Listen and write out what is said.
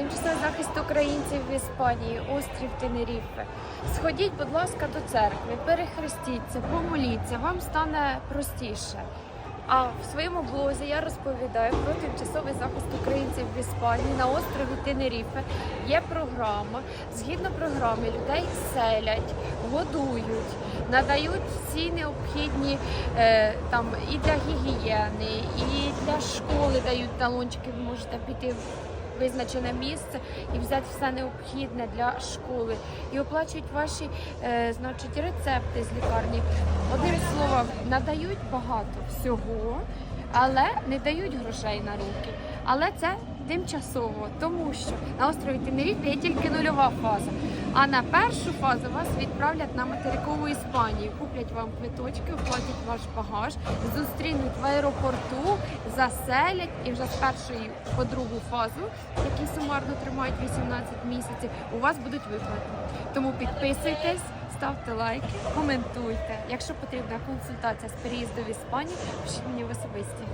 тимчасовий захист українців в Іспанії, острів Тенеріфе. Сходіть, будь ласка, до церкви, перехрестіться, помоліться, вам стане простіше. А в своєму блозі я розповідаю про тимчасовий захист українців в Іспанії на острові Тенеріфе. Є програма. Згідно програми, людей селять, годують, надають всі необхідні е, там і для гігієни, і для школи дають талончики. Ви можете піти визначене місце і взяти все необхідне для школи. І оплачують ваші е, значить, рецепти з лікарні. Одним словом, надають багато всього, але не дають грошей на руки. Але це тимчасово, тому що на острові Тенеріфе є тільки нульова фаза. А на першу фазу вас відправлять на материкову Іспанію, куплять вам квиточки, оплатять ваш багаж, зустрінуть в аеропорту, заселять і вже з першої по другу фазу, які сумарно тримають 18 місяців, у вас будуть виплати. Тому підписуйтесь, ставте лайки, коментуйте. Якщо потрібна консультація з переїзду в Іспанію, пишіть мені в особисті.